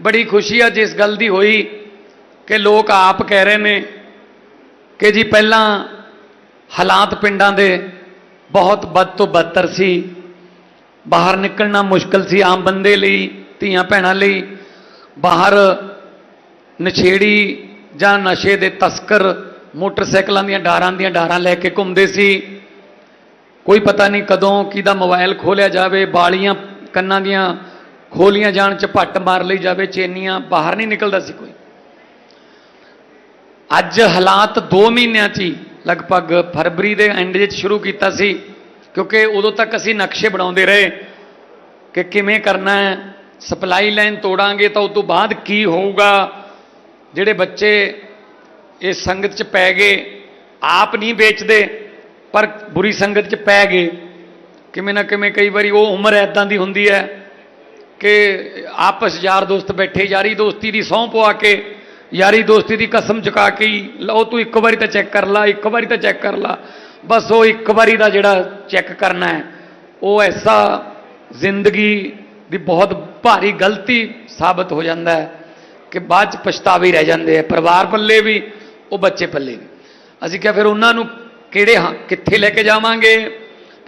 ਬੜੀ ਖੁਸ਼ੀ ਅੱਜ ਇਸ ਗੱਲ ਦੀ ਹੋਈ ਕਿ ਲੋਕ ਆਪ ਕਹਿ ਰਹੇ ਨੇ ਕਿ ਜੀ ਪਹਿਲਾਂ ਹਾਲਾਤ ਪਿੰਡਾਂ ਦੇ ਬਹੁਤ ਬਦ ਤੋਂ ਬਦਤਰ ਸੀ। ਬਾਹਰ ਨਿਕਲਣਾ ਮੁਸ਼ਕਲ ਸੀ ਆਮ ਬੰਦੇ ਲਈ, ਧੀਆਂ ਭੈਣਾਂ ਲਈ। ਬਾਹਰ ਨਸ਼ੇੜੀ ਜਾਂ ਨਸ਼ੇ ਦੇ ਤਸਕਰ ਮੋਟਰਸਾਈਕਲਾਂ ਦੀਆਂ ਡਾਰਾਂ ਦੀਆਂ ਡਾਰਾਂ ਲੈ ਕੇ ਘੁੰਮਦੇ ਸੀ। ਕੋਈ ਪਤਾ ਨਹੀਂ ਕਦੋਂ ਕਿਹਦਾ ਮੋਬਾਈਲ ਖੋਲਿਆ ਜਾਵੇ, ਬਾਲੀਆਂ ਕੰਨਾਂ ਦੀਆਂ ਖੋਲੀਆਂ ਜਾਣ ਚ ਪੱਟ ਮਾਰ ਲਈ ਜਾਵੇ, ਚੇਨੀਆਂ ਬਾਹਰ ਨਹੀਂ ਨਿਕਲਦਾ ਸੀ ਕੋਈ। ਅੱਜ ਹਾਲਾਤ 2 ਮਹੀਨਿਆਂ 'ਚ ਹੀ ਲਗਭਗ ਫਰਵਰੀ ਦੇ ਐਂਡ ਵਿੱਚ ਸ਼ੁਰੂ ਕੀਤਾ ਸੀ, ਕਿਉਂਕਿ ਉਦੋਂ ਤੱਕ ਅਸੀਂ ਨਕਸ਼ੇ ਬਣਾਉਂਦੇ ਰਹੇ ਕਿ ਕਿਵੇਂ ਕਰਨਾ ਹੈ, ਸਪਲਾਈ ਲਾਈਨ ਤੋੜਾਂਗੇ ਤਾਂ ਉਸ ਤੋਂ ਬਾਅਦ ਕੀ ਹੋਊਗਾ, ਜਿਹੜੇ ਬੱਚੇ ਇਸ ਸੰਗਤ 'ਚ ਪੈ ਗਏ, ਆਪ ਨਹੀਂ ਵੇਚਦੇ, ਪਰ ਬੁਰੀ ਸੰਗਤ 'ਚ ਪੈ ਗਏ। ਕਿਵੇਂ ਨਾ ਕਿਵੇਂ ਕਈ ਵਾਰੀ ਉਹ ਉਮਰ ਐਦਾਂ ਦੀ ਹੁੰਦੀ ਹੈ ਕਿ ਆਪਸ ਯਾਰ ਦੋਸਤ ਬੈਠੇ, ਯਾਰੀ ਦੋਸਤੀ ਦੀ ਸਹੁੰ ਪਵਾ ਕੇ, ਯਾਰੀ ਦੋਸਤੀ ਦੀ ਕਸਮ ਚੁਕਾ ਕੇ ਹੀ ਲਓ ਤੂੰ ਇੱਕ ਵਾਰੀ ਤਾਂ ਚੈੱਕ ਕਰ ਲਾ, ਇੱਕ ਵਾਰੀ ਤਾਂ ਚੈੱਕ ਕਰ ਲਾ। ਬਸ ਉਹ ਇੱਕ ਵਾਰੀ ਦਾ ਜਿਹੜਾ ਚੈੱਕ ਕਰਨਾ ਹੈ, ਉਹ ਐਸਾ ਜ਼ਿੰਦਗੀ ਦੀ ਬਹੁਤ ਭਾਰੀ ਗਲਤੀ ਸਾਬਤ ਹੋ ਜਾਂਦਾ ਹੈ ਕਿ ਬਾਅਦ ਚ ਪਛਤਾਵੇ ਰਹਿ ਜਾਂਦੇ ਆ। ਪਰਿਵਾਰ ਪੱਲੇ ਵੀ, ਉਹ ਬੱਚੇ ਪੱਲੇ ਵੀ। ਅਸੀਂ ਕਿਹਾ ਫਿਰ ਉਹਨਾਂ ਨੂੰ ਕਿਹੜੇ ਹਾਂ, ਕਿੱਥੇ ਲੈ ਕੇ ਜਾਵਾਂਗੇ?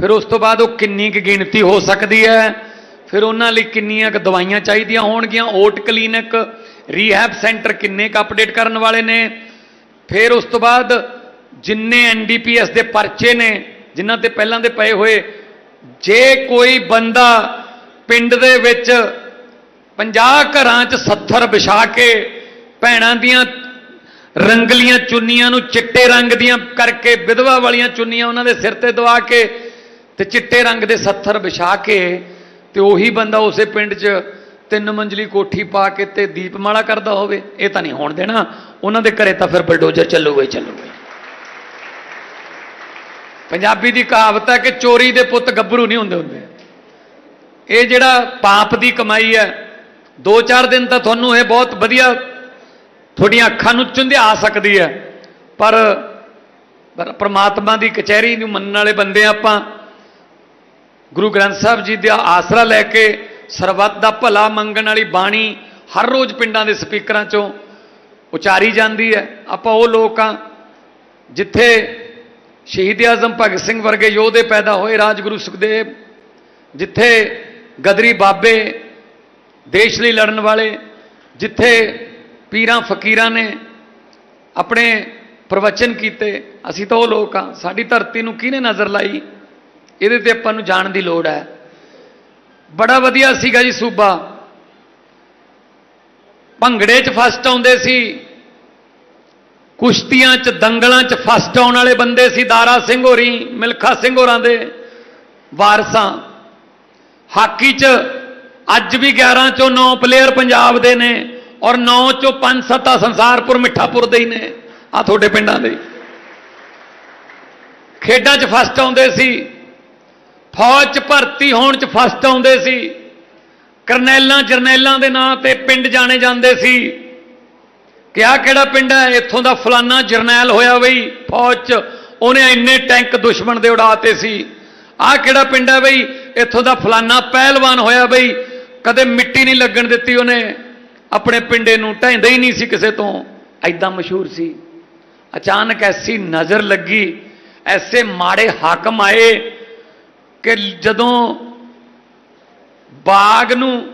ਫਿਰ ਉਸ ਤੋਂ ਬਾਅਦ ਉਹ ਕਿੰਨੀ ਕੁ ਗਿਣਤੀ ਹੋ ਸਕਦੀ ਹੈ? ਫਿਰ ਉਹਨਾਂ ਲਈ ਕਿੰਨੀਆਂ ਕੁ ਦਵਾਈਆਂ ਚਾਹੀਦੀਆਂ ਹੋਣਗੀਆਂ? ਓਟ ਕਲੀਨਿਕ ਰੀਹੈਬ ਸੈਂਟਰ ਕਿੰਨੇ ਕੁ ਅਪਡੇਟ ਕਰਨ ਵਾਲੇ ਨੇ? ਫਿਰ ਉਸ ਤੋਂ ਬਾਅਦ ਜਿੰਨੇ ਐਨਡੀਪੀਐਸ ਦੇ ਪਰਚੇ ਨੇ, ਜਿਨ੍ਹਾਂ ਤੇ ਪਹਿਲਾਂ ਦੇ ਪਏ ਹੋਏ, ਜੇ ਕੋਈ ਬੰਦਾ ਪਿੰਡ ਦੇ ਵਿੱਚ 50 ਘਰਾਂ 'ਚ 70 ਵਿਛਾ ਕੇ ਭੈਣਾਂ ਦੀਆਂ ਰੰਗਲੀਆਂ ਚੁੰਨੀਆਂ ਨੂੰ ਚਿੱਟੇ ਰੰਗ ਦੀਆਂ ਕਰਕੇ ਵਿਧਵਾ ਵਾਲੀਆਂ ਚੁੰਨੀਆਂ ਉਹਨਾਂ ਦੇ ਸਿਰ ਤੇ ਦਵਾ ਕੇ ਤੇ ਚਿੱਟੇ ਰੰਗ ਦੇ 70 ਵਿਛਾ ਕੇ ਤੇ ਉਹੀ ਬੰਦਾ ਉਸੇ ਪਿੰਡ 'ਚ ਤਿੰਨ ਮੰਜ਼ਲੀ ਕੋਠੀ ਪਾ ਕੇ ਤੇ ਦੀਪਮਾਲਾ ਕਰਦਾ ਹੋਵੇ, ਇਹ ਤਾਂ ਨਹੀਂ ਹੋਣ ਦੇਣਾ। ਉਹਨਾਂ ਦੇ ਘਰੇ ਤਾਂ ਫਿਰ ਬਲਡੋਜ਼ਰ ਚੱਲੂਗਾ ਹੀ ਚੱਲੂਗਾ ਪੰਜਾਬੀ ਦੀ ਕਹਾਵਤ ਹੈ ਕਿ ਚੋਰੀ ਦੇ ਪੁੱਤ ਗੱਭਰੂ ਨਹੀਂ ਹੁੰਦੇ ਹੁੰਦੇ। ਇਹ ਜਿਹੜਾ ਪਾਪ ਦੀ ਕਮਾਈ ਹੈ, ਦੋ ਚਾਰ ਦਿਨ ਤਾਂ ਤੁਹਾਨੂੰ ਇਹ ਬਹੁਤ ਵਧੀਆ ਤੁਹਾਡੀਆਂ ਅੱਖਾਂ ਨੂੰ ਚੁੰਧਿਆ ਸਕਦੀ ਹੈ। ਪਰ ਪਰ ਦੀ ਕਚਹਿਰੀ ਨੂੰ ਮੰਨਣ ਵਾਲੇ ਬੰਦੇ ਹਾਂ ਆਪਾਂ ਗੁਰੂ ਗ੍ਰੰਥ ਸਾਹਿਬ ਜੀ ਦਾ ਆਸਰਾ ਲੈ ਕੇ ਸਰਬੱਤ ਦਾ ਭਲਾ ਮੰਗਣ ਵਾਲੀ ਬਾਣੀ ਹਰ ਰੋਜ਼ ਪਿੰਡਾਂ ਦੇ ਸਪੀਕਰਾਂ 'ਚੋਂ ਉਚਾਰੀ ਜਾਂਦੀ ਹੈ। ਆਪਾਂ ਉਹ ਲੋਕ ਆ ਜਿੱਥੇ ਸ਼ਹੀਦ ਆਜ਼ਮ ਭਗਤ ਸਿੰਘ ਵਰਗੇ ਯੋਧੇ ਪੈਦਾ ਹੋਏ, ਰਾਜਗੁਰੂ ਸੁਖਦੇਵ, ਜਿੱਥੇ ਗਦਰੀ ਬਾਬੇ ਦੇਸ਼ ਲਈ ਲੜਨ ਵਾਲੇ, ਜਿੱਥੇ ਪੀਰਾਂ ਫਕੀਰਾਂ ਨੇ ਆਪਣੇ ਪ੍ਰਵਚਨ ਕੀਤੇ, ਅਸੀਂ ਤਾਂ ਉਹ ਲੋਕ ਆ ਸਾਡੀ ਧਰਤੀ ਨੂੰ ਕਿਹਨੇ ਨਜ਼ਰ ਲਾਈ? ਇਹਦੇ ਤੇ ਆਪਾਂ ਨੂੰ ਜਾਣ ਦੀ ਲੋੜ ਹੈ। ਬੜਾ ਵਧੀਆ ਸੀਗਾ ਜੀ ਸੂਬਾ। ਭੰਗੜੇ 'ਚ ਫਸਟ ਆਉਂਦੇ ਸੀ। ਕੁਸ਼ਤੀਆਂ 'ਚ, ਦੰਗਲਾਂ 'ਚ ਫਸਟ ਆਉਣ ਵਾਲੇ ਬੰਦੇ ਸੀ ਦਾਰਾ ਸਿੰਘ ਹੋਰੀ, ਮਿਲਖਾ ਸਿੰਘ ਹੋਰਾਂ ਦੇ ਵਾਰਸਾਂ। ਹਾਕੀ 'ਚ ਅੱਜ ਵੀ 11 ਚੋਂ 9 ਪਲੇਅਰ ਪੰਜਾਬ ਦੇ ਨੇ ਔਰ 9 ਚੋਂ 5 7 ਸੰਸਾਰਪੁਰ, ਮਿੱਠਾਪੁਰ ਦੇ ਹੀ ਨੇ ਆ ਤੁਹਾਡੇ ਪਿੰਡਾਂ ਦੇ। ਖੇਡਾਂ 'ਚ ਫਸਟ ਆਉਂਦੇ ਸੀ। ਫੌਜ 'ਚ ਭਰਤੀ ਹੋਣ 'ਚ ਫਸਟ ਆਉਂਦੇ ਸੀ। ਕਰਨੈਲਾਂ ਜਰਨੈਲਾਂ ਦੇ ਨਾਂ ਤੇ ਪਿੰਡ ਜਾਣੇ ਜਾਂਦੇ ਸੀ। ਕਿ ਆਹ ਕਿਹੜਾ ਪਿੰਡ ਹੈ? ਇੱਥੋਂ ਦਾ ਫਲਾਨਾ ਜਰਨੈਲ ਹੋਇਆ ਬਈ, ਫੌਜ 'ਚ। ਉਹਨੇ ਇੰਨੇ ਟੈਂਕ ਦੁਸ਼ਮਣ ਦੇ ਉਡਾਤੇ ਸੀ। ਆਹ ਕਿਹੜਾ ਪਿੰਡ ਹੈ ਬਈ? ਇੱਥੋਂ ਦਾ ਫਲਾਨਾ ਪਹਿਲਵਾਨ ਹੋਇਆ ਬਈ। ਕਦੇ ਮਿੱਟੀ ਨਹੀਂ ਲੱਗਣ ਦਿੱਤੀ ਉਹਨੇ। ਆਪਣੇ ਪਿੰਡੇ ਨੂੰ ਢਾਂਦਾ ਹੀ ਨਹੀਂ ਸੀ ਕਿਸੇ ਤੋਂ। ਐਦਾਂ ਮਸ਼ਹੂਰ ਸੀ। ਅਚਾਨਕ ਐਸੀ ਨਜ਼ਰ ਲੱਗੀ। ਐਸੇ ਮਾੜੇ ਹਾਕਮ ਆਏ। ਕਿ ਜਦੋਂ ਬਾਗ ਨੂੰ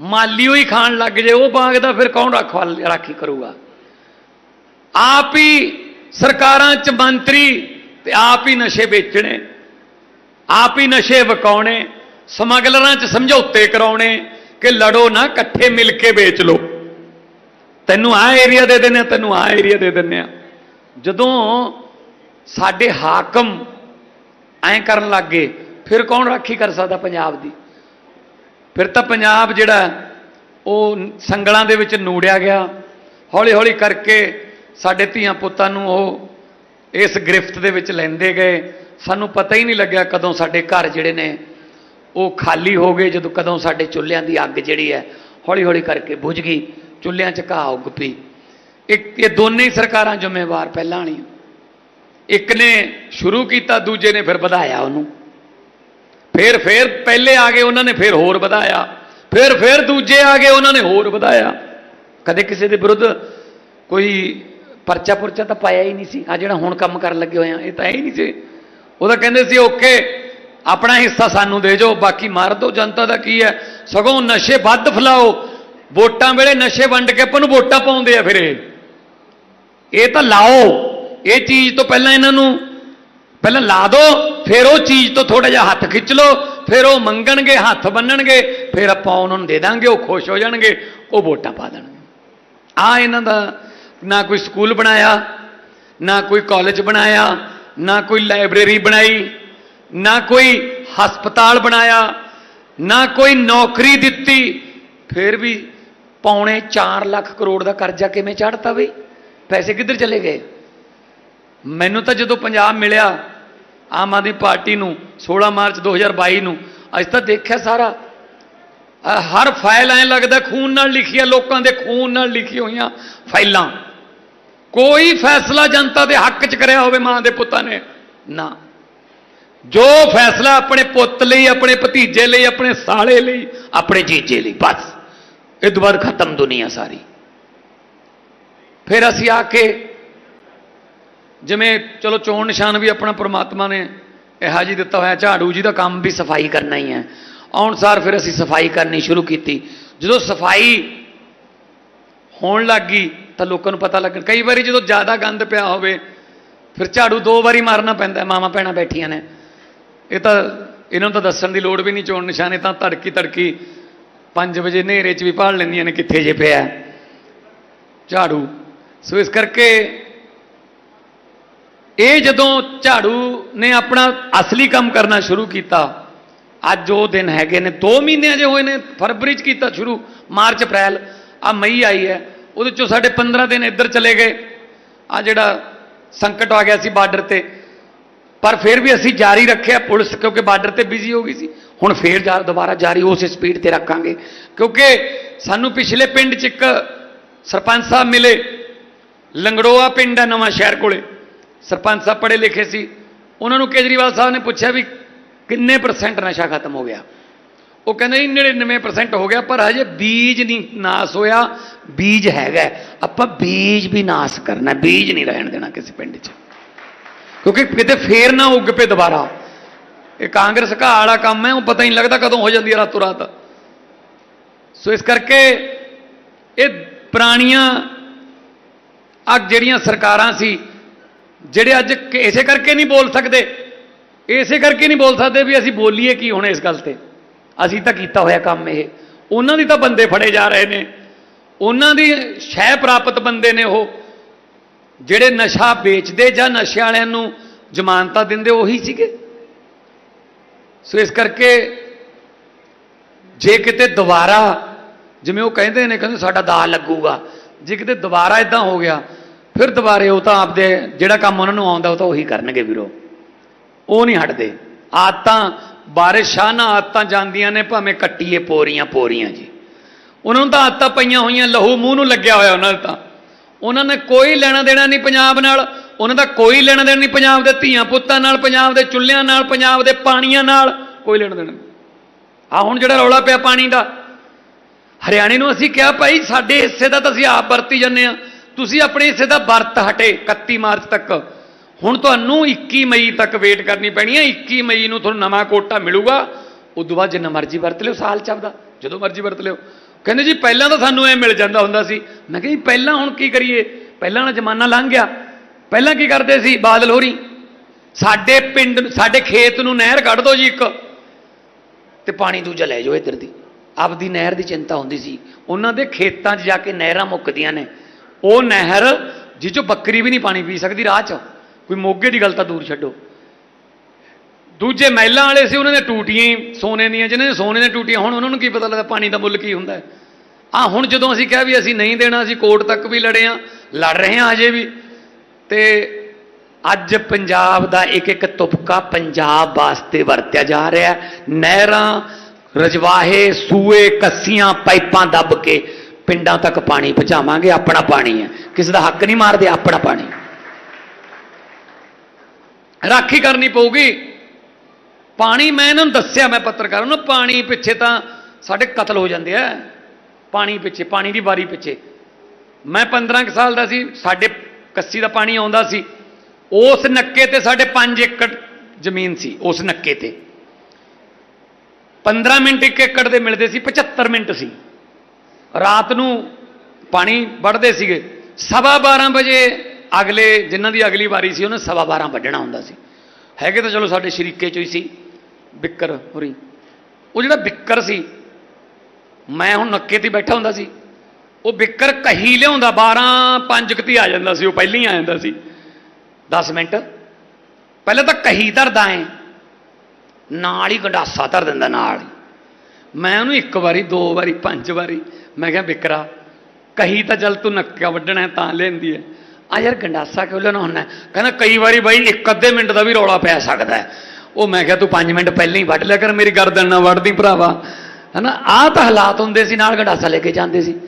ਮਾਲੀ ਹੋਈ ਖਾਣ ਲੱਗ ਜੇ, ਉਹ ਬਾਗ ਦਾ ਫਿਰ ਕੌਣ ਰਖਵਾਲ ਰਾਖੀ ਕਰੂਗਾ? ਆਪ ਹੀ ਸਰਕਾਰਾਂ ਚ ਮੰਤਰੀ ਤੇ ਆਪ ਹੀ ਨਸ਼ੇ ਵੇਚਣੇ, ਆਪ ਹੀ ਨਸ਼ੇ ਵਕਾਉਣੇ, ਸਮਗਲਰਾਂ ਚ ਸਮਝੌਤੇ ਕਰਾਉਣੇ ਕਿ ਲੜੋ ਨਾ, ਇਕੱਠੇ ਮਿਲ ਕੇ ਵੇਚ ਲਓ। ਤੈਨੂੰ ਆ ਏਰੀਆ ਦੇ ਦਿੰਨੇ ਆ, ਤੈਨੂੰ ਆ ਏਰੀਆ ਦੇ ਦਿੰਨੇ ਆ। ਜਦੋਂ ਸਾਡੇ ਹਾਕਮ ਐਂ ਕਰਨ ਲੱਗ ਗਏ ਫਿਰ ਕੌਣ ਰਾਖੀ ਕਰ ਸਕਦਾ ਪੰਜਾਬ ਦੀ? ਫਿਰ ਤਾਂ ਪੰਜਾਬ ਜਿਹੜਾ ਉਹ ਸੰਗਲਾਂ ਦੇ ਵਿੱਚ ਨੂੜਿਆ ਗਿਆ। ਹੌਲੀ ਹੌਲੀ ਕਰਕੇ ਸਾਡੇ ਧੀਆਂ ਪੁੱਤਾਂ ਨੂੰ ਉਹ ਇਸ ਗ੍ਰਿਫਤ ਦੇ ਵਿੱਚ ਲੈਂਦੇ ਗਏ। ਸਾਨੂੰ ਪਤਾ ਹੀ ਨਹੀਂ ਲੱਗਿਆ ਕਦੋਂ ਸਾਡੇ ਘਰ ਜਿਹੜੇ ਨੇ, ਉਹ ਖਾਲੀ ਹੋ ਗਏ, ਜਦੋਂ ਕਦੋਂ ਸਾਡੇ ਚੁੱਲ੍ਹਿਆਂ ਦੀ ਅੱਗ ਜਿਹੜੀ ਹੈ ਹੌਲੀ ਹੌਲੀ ਕਰਕੇ ਬੁਝ ਗਈ, ਚੁੱਲ੍ਹਿਆਂ 'ਚ ਘਾਹ ਉੱਗ ਪਈ। ਇੱਕ, ਇਹ ਦੋਨੇ ਹੀ ਸਰਕਾਰਾਂ ਜ਼ਿੰਮੇਵਾਰ ਪਹਿਲਾਂ ਵਾਲੀਆਂ। ਇੱਕ ਨੇ ਸ਼ੁਰੂ ਕੀਤਾ, ਦੂਜੇ ਨੇ ਫਿਰ ਵਧਾਇਆ ਉਹਨੂੰ। ਫਿਰ ਫਿਰ ਪਹਿਲੇ ਆ ਗਏ ਉਹਨਾਂ ਨੇ ਫਿਰ ਹੋਰ ਵਧਾਇਆ। ਫਿਰ ਫਿਰ ਦੂਜੇ ਆ ਗਏ ਉਹਨਾਂ ਨੇ ਹੋਰ ਵਧਾਇਆ। ਕਦੇ ਕਿਸੇ ਦੇ ਵਿਰੁੱਧ ਕੋਈ ਪਰਚਾ ਪੁਰਚਾ ਤਾਂ ਪਾਇਆ ਹੀ ਨਹੀਂ ਸੀ। ਆ ਜਿਹੜਾ ਹੁਣ ਕੰਮ ਕਰਨ ਲੱਗੇ ਹੋਏ ਆ, ਇਹ ਤਾਂ ਹੈ ਹੀ ਨਹੀਂ ਸੀ। ਉਹ ਤਾਂ ਕਹਿੰਦੇ ਸੀ, ਓਕੇ, ਆਪਣਾ ਹਿੱਸਾ ਸਾਨੂੰ ਦੇ ਜਾਓ, ਬਾਕੀ ਮਾਰ ਦਿਓ, ਜਨਤਾ ਦਾ ਕੀ ਹੈ? ਸਗੋਂ ਨਸ਼ੇ ਵੱਧ ਫਲਾਓ। ਵੋਟਾਂ ਵੇਲੇ ਨਸ਼ੇ ਵੰਡ ਕੇ ਆਪਾਂ ਨੂੰ ਵੋਟਾਂ ਪਾਉਂਦੇ ਆ ਫਿਰ ਇਹ। ਇਹ ਤਾਂ ਲਾਓ। ਇਹ ਚੀਜ਼ ਤੋਂ ਪਹਿਲਾਂ ਇਹਨਾਂ ਨੂੰ ਪਹਿਲਾਂ ਲਾ ਦਿਓ ਫਿਰ ਉਹ ਚੀਜ਼ ਤੋਂ ਥੋੜਾ ਜਿਹਾ ਹੱਥ ਖਿੱਚ ਲਓ, ਫਿਰ ਉਹ ਮੰਗਣਗੇ, ਹੱਥ ਬੰਨਣਗੇ, ਫਿਰ ਆਪਾਂ ਉਹਨਾਂ ਨੂੰ ਦੇ ਦਾਂਗੇ, ਉਹ ਖੁਸ਼ ਹੋ ਜਾਣਗੇ, ਉਹ ਵੋਟਾਂ ਪਾ ਦੇਣਗੇ। ਆ ਇਹਨਾਂ ਦਾ ਨਾ ਕੋਈ ਸਕੂਲ ਬਣਾਇਆ, ਨਾ ਕੋਈ ਕਾਲਜ ਬਣਾਇਆ, ਨਾ ਕੋਈ ਲਾਇਬ੍ਰੇਰੀ ਬਣਾਈ, ਨਾ ਕੋਈ ਹਸਪਤਾਲ ਬਣਾਇਆ, ਨਾ ਕੋਈ ਨੌਕਰੀ ਦਿੱਤੀ, ਫਿਰ ਵੀ ਪੌਣੇ 4 ਲੱਖ ਕਰੋੜ ਦਾ ਕਰਜ਼ਾ ਕਿਵੇਂ ਚੜਤਾ ਬਈ? ਪੈਸੇ ਕਿੱਧਰ ਚਲੇ ਗਏ? ਮੈਨੂੰ ਤਾਂ ਜਦੋਂ ਪੰਜਾਬ ਮਿਲਿਆ, ਆਮ ਆਦਮੀ ਪਾਰਟੀ ਨੂੰ 16 ਮਾਰਚ 2022 ਨੂੰ, ਅੱਜ ਤਾਂ ਦੇਖਿਆ ਸਾਰਾ। ਹਰ ਫਾਈਲ ਐ ਲੱਗਦਾ, ਖੂਨ ਨਾਲ ਲਿਖੀ ਆ ਲੋਕਾਂ ਦੇ ਖੂਨ ਨਾਲ ਲਿਖੀ ਹੋਈਆਂ ਫਾਈਲਾਂ। ਕੋਈ ਫੈਸਲਾ ਜਨਤਾ ਦੇ ਹੱਕ 'ਚ ਕਰਿਆ ਹੋਵੇ ਮਾਂ ਦੇ ਪੁੱਤਾਂ ਨੇ। ਨਾ। ਜੋ ਫੈਸਲਾ ਆਪਣੇ ਪੁੱਤ ਲਈ, ਆਪਣੇ ਭਤੀਜੇ ਲਈ, ਆਪਣੇ ਸਾਲੇ ਲਈ, ਆਪਣੇ ਜੀਜੇ ਲਈ, ਬਸ। ਇਹ ਤੋਂ ਬਾਅਦ ਖਤਮ ਦੁਨੀਆ ਸਾਰੀ। ਫਿਰ ਅਸੀਂ ਆ ਕੇ ਜਿਵੇਂ ਚਲੋ ਚੋਣ ਨਿਸ਼ਾਨ ਵੀ ਆਪਣਾ ਪ੍ਰਮਾਤਮਾ ਨੇ ਇਹੋ ਜੀ ਦਿੱਤਾ ਹੋਇਆ ਝਾੜੂ ਜੀ ਦਾ ਕੰਮ ਵੀ ਸਫ਼ਾਈ ਕਰਨਾ ਹੀ ਹੈ। ਆਉਣ ਸਾਰ ਫਿਰ ਅਸੀਂ ਸਫ਼ਾਈ ਕਰਨੀ ਸ਼ੁਰੂ ਕੀਤੀ। ਜਦੋਂ ਸਫ਼ਾਈ ਹੋਣ ਲੱਗੀ ਤਾਂ ਲੋਕਾਂ ਨੂੰ ਪਤਾ ਲੱਗਣ ਕਈ ਵਾਰੀ ਜਦੋਂ ਜ਼ਿਆਦਾ ਗੰਦ ਪਿਆ ਹੋਵੇ ਫਿਰ ਝਾੜੂ ਦੋ ਵਾਰੀ ਮਾਰਨਾ ਪੈਂਦਾ ਹੈ, ਮਾਵਾਂ ਭੈਣਾਂ ਬੈਠੀਆਂ ਨੇ। ਇਹ ਤਾਂ ਇਹਨਾਂ ਨੂੰ ਤਾਂ ਦੱਸਣ ਦੀ ਲੋੜ ਵੀ ਨਹੀਂ ਚੋਣ ਨਿਸ਼ਾਨੇ ਤਾਂ ਤੜਕੀ ਤੜਕੀ 5 ਵਜੇ ਹਨੇਰੇ 'ਚ ਵੀ ਭਾਲ ਲੈਂਦੀਆਂ ਨੇ ਕਿੱਥੇ ਜੇ ਪਿਆ। ਝਾੜੂ। ਸੋ ਇਸ ਕਰਕੇ ਇਹ ਜਦੋਂ ਝਾੜੂ ਨੇ ਆਪਣਾ ਅਸਲੀ ਕੰਮ ਕਰਨਾ ਸ਼ੁਰੂ ਕੀਤਾ, ਅੱਜ ਉਹ ਦਿਨ ਹੈਗੇ ਨੇ 2 ਮਹੀਨੇ ਅਜੇ ਹੋਏ ਨੇ, ਫਰਵਰੀ ਚ ਕੀਤਾ ਸ਼ੁਰੂ, ਮਾਰਚ, ਅਪ੍ਰੈਲ ਆ ਮਈ ਆਈ ਹੈ, ਉਹਦੇ ਚੋਂ ਸਾਡੇ 15 ਦਿਨ ਇੱਧਰ ਚਲੇ ਗਏ ਆ ਜਿਹੜਾ ਸੰਕਟ ਆ ਗਿਆ ਸੀ ਬਾਰਡਰ ਤੇ, ਪਰ ਫਿਰ ਵੀ ਅਸੀਂ ਜਾਰੀ ਰੱਖਿਆ ਪੁਲਿਸ, ਕਿਉਂਕਿ ਬਾਰਡਰ ਤੇ ਬਿਜ਼ੀ ਹੋ ਗਈ ਸੀ, ਹੁਣ ਫੇਰ ਜਾ, ਦੁਬਾਰਾ ਜਾਰੀ ਉਸੇ ਸਪੀਡ ਤੇ ਰੱਖਾਂਗੇ, ਕਿਉਂਕਿ ਸਾਨੂੰ ਪਿਛਲੇ ਪਿੰਡ 'ਚ ਇੱਕ ਸਰਪੰਚ ਸਾਹਿਬ ਮਿਲੇ, ਲੰਗੜੋਆ ਪਿੰਡ ਹੈ ਨਵਾਂ ਸ਼ਹਿਰ ਕੋਲੇ ਸਰਪੰਚ ਸਾਹਿਬ ਪੜ੍ਹੇ ਲਿਖੇ ਸੀ। ਉਹਨਾਂ ਨੂੰ ਕੇਜਰੀਵਾਲ ਸਾਹਿਬ ਨੇ ਪੁੱਛਿਆ ਵੀ ਕਿੰਨੇ ਪਰਸੈਂਟ ਨਸ਼ਾ ਖਤਮ ਹੋ ਗਿਆ? ਉਹ ਕਹਿੰਦੇ ਜੀ 99% ਹੋ ਗਿਆ, ਪਰ ਹਜੇ ਬੀਜ ਨਹੀਂ, ਨਾਸ ਹੋਇਆ, ਬੀਜ ਹੈਗਾ ਆਪਾਂ ਬੀਜ ਵੀ ਨਾਸ ਕਰਨਾ ਬੀਜ ਨਹੀਂ ਰਹਿਣ ਦੇਣਾ ਕਿਸੇ ਪਿੰਡ 'ਚ। ਕਿਉਂਕਿ ਕਿਤੇ ਫੇਰ ਨਾ ਉੱਗ ਪਏ ਦੁਬਾਰਾ। ਇਹ ਕਾਂਗਰਸ ਘਾਹ ਵਾਲਾ ਕੰਮ ਹੈ, ਉਹ ਪਤਾ ਹੀ ਨਹੀਂ ਲੱਗਦਾ ਕਦੋਂ ਹੋ ਜਾਂਦੀ ਹੈ ਰਾਤੋਂ ਰਾਤ ਸੋ ਇਸ ਕਰਕੇ ਇਹ ਪੁਰਾਣੀਆਂ ਆ ਜਿਹੜੀਆਂ ਸਰਕਾਰਾਂ ਸੀ ਜਿਹੜੇ ਅੱਜ ਇਸੇ ਕਰਕੇ ਨਹੀਂ ਬੋਲ ਸਕਦੇ। ਇਸੇ ਕਰਕੇ ਨਹੀਂ ਬੋਲ ਸਕਦੇ ਵੀ ਅਸੀਂ ਬੋਲੀਏ ਕੀ ਹੁਣ ਇਸ ਗੱਲ ਤੇ। ਅਸੀਂ ਤਾਂ ਕੀਤਾ ਹੋਇਆ ਕੰਮ ਇਹ। ਉਹਨਾਂ ਦੀ ਤਾਂ ਬੰਦੇ ਫੜੇ ਜਾ ਰਹੇ ਨੇ। ਉਹਨਾਂ ਦੀ ਸ਼ੈ ਪ੍ਰਾਪਤ ਬੰਦੇ ਨੇ ਉਹ। ਜਿਹੜੇ ਨਸ਼ਾ ਵੇਚਦੇ ਜਾਂ ਨਸ਼ੇ ਵਾਲਿਆਂ ਨੂੰ ਜ਼ਮਾਨਤਾਂ ਦਿੰਦੇ ਉਹੀ ਸੀਗੇ। ਸੋ ਇਸ ਕਰਕੇ ਜੇ ਕਿਤੇ ਦੁਬਾਰਾ, ਜਿਵੇਂ ਉਹ ਕਹਿੰਦੇ ਨੇ, ਕਹਿੰਦੇ ਸਾਡਾ ਦਾਅ ਲੱਗੂਗਾ। ਜੇ ਕਿਤੇ ਦੁਬਾਰਾ ਇਦਾਂ ਹੋ ਗਿਆ ਫਿਰ ਦੁਬਾਰੇ ਉਹ ਤਾਂ ਆਪਦੇ ਜਿਹੜਾ ਕੰਮ ਉਹਨਾਂ ਨੂੰ ਆਉਂਦਾ ਉਹ ਤਾਂ ਉਹੀ ਕਰਨਗੇ ਵੀਰੋ। ਉਹ ਨਹੀਂ ਹਟਦੇ। ਆਦਤਾਂ, ਬਾਰਿਸ਼ਾਂ ਆਦਤਾਂ ਜਾਂਦੀਆਂ ਨੇ, ਭਾਵੇਂ ਕੱਟੀਏ ਪੋਰੀਆਂ ਪੋਰੀਆਂ ਜੀ। ਉਹਨਾਂ ਨੂੰ ਤਾਂ ਆਦਤਾਂ ਪਈਆਂ ਹੋਈਆਂ, ਲਹੂ ਮੂੰਹ ਨੂੰ ਲੱਗਿਆ ਹੋਇਆ ਉਹਨਾਂ ਦਾ ਤਾਂ। ਉਹਨਾਂ ਨੇ ਕੋਈ ਲੈਣਾ ਦੇਣਾ ਨਹੀਂ ਪੰਜਾਬ ਨਾਲ। ਉਹਨਾਂ ਦਾ ਕੋਈ ਲੈਣਾ ਦੇਣਾ ਨਹੀਂ ਪੰਜਾਬ ਦੇ ਧੀਆਂ ਪੁੱਤਾਂ ਨਾਲ, ਪੰਜਾਬ ਦੇ ਚੁੱਲ੍ਹਿਆਂ ਨਾਲ, ਪੰਜਾਬ ਦੇ ਪਾਣੀਆਂ ਨਾਲ ਕੋਈ ਲੈਣਾ ਦੇਣਾ ਆ ਹੁਣ ਜਿਹੜਾ ਰੌਲਾ ਪਿਆ ਪਾਣੀ ਦਾ। ਹਰਿਆਣੇ ਨੂੰ ਅਸੀਂ ਕਿਹਾ, ਭਾਈ ਸਾਡੇ ਹਿੱਸੇ ਦਾ ਤਾਂ ਅਸੀਂ ਆਪ ਵਰਤੀ ਜੰਨੇ ਆ ਤੁਸੀਂ ਆਪਣੇ ਹਿੱਸੇ ਦਾ ਵਰਤ ਹਟੇ 31 ਮਾਰਚ ਤੱਕ। ਹੁਣ ਤੁਹਾਨੂੰ 21 ਮਈ ਤੱਕ ਵੇਟ ਕਰਨੀ ਪੈਣੀ ਹੈ 21 ਮਈ ਨੂੰ ਤੁਹਾਨੂੰ ਨਵਾਂ ਕੋਟਾ ਮਿਲੂਗਾ। ਉਦੋਂ ਬਾਅਦ ਜਿੰਨਾ ਮਰਜ਼ੀ ਵਰਤ ਲਿਓ, ਸਾਲ ਚੱਲਦਾ ਜਦੋਂ ਮਰਜ਼ੀ ਵਰਤ ਲਿਓ। ਕਹਿੰਦੇ ਜੀ, ਪਹਿਲਾਂ ਤਾਂ ਸਾਨੂੰ ਐ ਮਿਲ ਜਾਂਦਾ ਹੁੰਦਾ ਸੀ। ਮੈਂ ਕਿਹਾ ਜੀ, ਪਹਿਲਾਂ ਹੁਣ ਕੀ ਕਰੀਏ? ਪਹਿਲਾਂ ਵਾਲਾ ਜ਼ਮਾਨਾ ਲੰਘ ਗਿਆ। ਪਹਿਲਾਂ ਕੀ ਕਰਦੇ ਸੀ? ਬਾਦਲ ਹੋਰੀ, ਸਾਡੇ ਪਿੰਡ, ਸਾਡੇ ਖੇਤ ਨੂੰ ਨਹਿਰ ਕੱਢ ਦਿਓ ਜੀ ਇੱਕ। ਤੇ ਪਾਣੀ ਦੂਜਾ ਲੈ ਜਾਓ ਇੱਧਰ ਦੀ। ਆਪਦੀ ਨਹਿਰ ਦੀ ਚਿੰਤਾ ਹੁੰਦੀ ਸੀ। ਉਹਨਾਂ ਦੇ ਖੇਤਾਂ 'ਚ ਜਾ ਕੇ ਨਹਿਰਾਂ ਮੁੱਕਦੀਆਂ ਨੇ। ਉਹ ਨਹਿਰ ਜਿਹ 'ਚੋਂ ਬੱਕਰੀ ਵੀ ਨਹੀਂ ਪਾਣੀ ਪੀ ਸਕਦੀ ਰਾਹ 'ਚ। ਕੋਈ ਮੋਗੇ ਦੀ ਗੱਲ ਤਾਂ ਦੂਰ ਛੱਡੋ। ਦੂਜੇ ਮਹਿਲਾਂ ਵਾਲੇ ਸੀ, ਉਹਨਾਂ ਨੇ ਟੂਟੀਆਂ ਹੀ ਸੋਨੇ ਦੀਆਂ, ਜਿਹਨਾਂ ਨੇ ਸੋਨੇ ਦੀਆਂ ਟੂਟੀਆਂ ਹੁਣ, ਉਹਨਾਂ ਨੂੰ ਕੀ ਪਤਾ ਲੱਗਦਾ ਪਾਣੀ ਦਾ ਮੁੱਲ ਕੀ ਹੁੰਦਾ ਹੈ। ਆ ਹੁਣ ਜਦੋਂ ਅਸੀਂ ਕਿਹਾ ਵੀ ਅਸੀਂ ਨਹੀਂ ਦੇਣਾ, ਅਸੀਂ ਕੋਰਟ ਤੱਕ ਵੀ ਲੜੇ ਆ ਲੜ ਰਹੇ ਹਾਂ ਅਜੇ ਵੀ। ਤੇ ਅੱਜ ਪੰਜਾਬ ਦਾ ਇੱਕ ਇੱਕ ਤੁਪਕਾ ਪੰਜਾਬ ਵਾਸਤੇ ਵਰਤਿਆ ਜਾ ਰਿਹਾ ਨਹਿਰਾਂ, ਰਜਵਾਹੇ, ਸੂਏ, ਕੱਸੀਆਂ, ਪਾਈਪਾਂ ਦੱਬ ਕੇ ਪਿੰਡਾਂ ਤੱਕ ਪਾਣੀ ਪਹੁੰਚਾਵਾਂਗੇ, ਆਪਣਾ ਪਾਣੀ ਹੈ। ਕਿਸੇ ਦਾ ਹੱਕ ਨਹੀਂ ਮਾਰਦੇ, ਆਪਣਾ ਪਾਣੀ। ਰਾਖੀ ਕਰਨੀ ਪਊਗੀ। ਪਾਣੀ ਮੈਂ ਇਹਨਾਂ ਨੂੰ ਦੱਸਿਆ, ਮੈਂ ਪੱਤਰਕਾਰਾਂ ਨੂੰ, ਪਾਣੀ ਪਿੱਛੇ ਤਾਂ ਸਾਡੇ ਕਤਲ ਹੋ ਜਾਂਦੇ ਆ। ਪਾਣੀ ਪਿੱਛੇ, ਪਾਣੀ ਦੀ ਵਾਰੀ ਪਿੱਛੇ। ਮੈਂ 15 ਕੁ ਸਾਲ ਦਾ ਸੀ, ਸਾਡੇ ਕੱਸੀ ਦਾ ਪਾਣੀ ਆਉਂਦਾ ਸੀ। ਉਸ ਨੱਕੇ ਤੇ ਸਾਡੇ 5 ਏਕੜ ਜ਼ਮੀਨ ਸੀ, ਉਸ ਨੱਕੇ ਤੇ। 15 ਮਿੰਟ ਇੱਕ ਏਕੜ ਦੇ ਮਿਲਦੇ ਸੀ 75 ਮਿੰਟ ਸੀ। ਰਾਤ ਨੂੰ ਪਾਣੀ ਵੜਦੇ ਸੀਗੇ। ਸਵਾ 12 ਵਜੇ ਅਗਲੇ, ਜਿਨ੍ਹਾਂ ਦੀ ਅਗਲੀ ਵਾਰੀ ਸੀ, ਉਹਨੇ ਸਵਾ 12 ਵੱਢਣਾ ਹੁੰਦਾ ਸੀ। ਹੈਗੇ ਤਾਂ ਚਲੋ ਸਾਡੇ ਸ਼ਰੀਕੇ ਚੋਂ ਹੀ ਸੀ, ਬਿੱਕਰ ਹੋਰੀ। ਉਹ ਜਿਹੜਾ ਬਿੱਕਰ ਸੀ, ਮੈਂ ਹੁਣ ਨੱਕੇ ਤੇ ਬੈਠਾ ਹੁੰਦਾ ਸੀ, ਉਹ ਬਿੱਕਰ ਕਹੀ ਲਿਆਉਂਦਾ 12 5 ਕਤੀ ਆ ਜਾਂਦਾ ਸੀ, ਉਹ ਪਹਿਲਾਂ ਹੀ ਆ ਜਾਂਦਾ ਸੀ। 10 ਮਿੰਟ। ਪਹਿਲਾਂ ਤਾਂ ਕਹੀ ਧਰਦਾ ਐ, ਨਾਲ ਹੀ ਗੰਡਾਸਾ ਧਰ ਦਿੰਦਾ ਨਾਲ ਹੀ। ਮੈਂ ਉਹਨੂੰ ਇੱਕ ਵਾਰੀ, ਦੋ ਵਾਰੀ, ਪੰਜ ਵਾਰੀ, ਮੈਂ ਕਿਹਾ, ਬਿਕਰਾ, ਕਹੀ ਤਾਂ ਜਲ ਤੂੰ ਨੱਕਾ ਵੱਢਣਾ ਤਾਂ ਲੈਂਦੀ ਹੈ। ਆ ਯਾਰ ਗੰਡਾਸਾ ਕਿਉਂ ਲੈਣਾ ਹੁੰਦਾ ਕਹਿੰਦਾ, ਕਈ ਵਾਰੀ ਬਾਈ ਇੱਕ ਅੱਧੇ ਮਿੰਟ ਦਾ ਵੀ ਰੌਲਾ ਪੈ ਸਕਦਾ ਉਹ ਮੈਂ ਕਿਹਾ, ਤੂੰ 5 ਮਿੰਟ ਪਹਿਲਾਂ ਹੀ ਵੱਢ ਲਿਆ ਕਰ, ਮੇਰੀ ਗਰਦਨ ਨਾ ਵੱਢਦੀ ਭਰਾਵਾ। ਹਨਾ, ਆਹ ਤਾਂ ਹਾਲਾਤ ਹੁੰਦੇ ਸੀ, ਨਾਲ ਗੰਡਾਸਾ ਲੈ ਕੇ ਜਾਂਦੇ ਸੀ।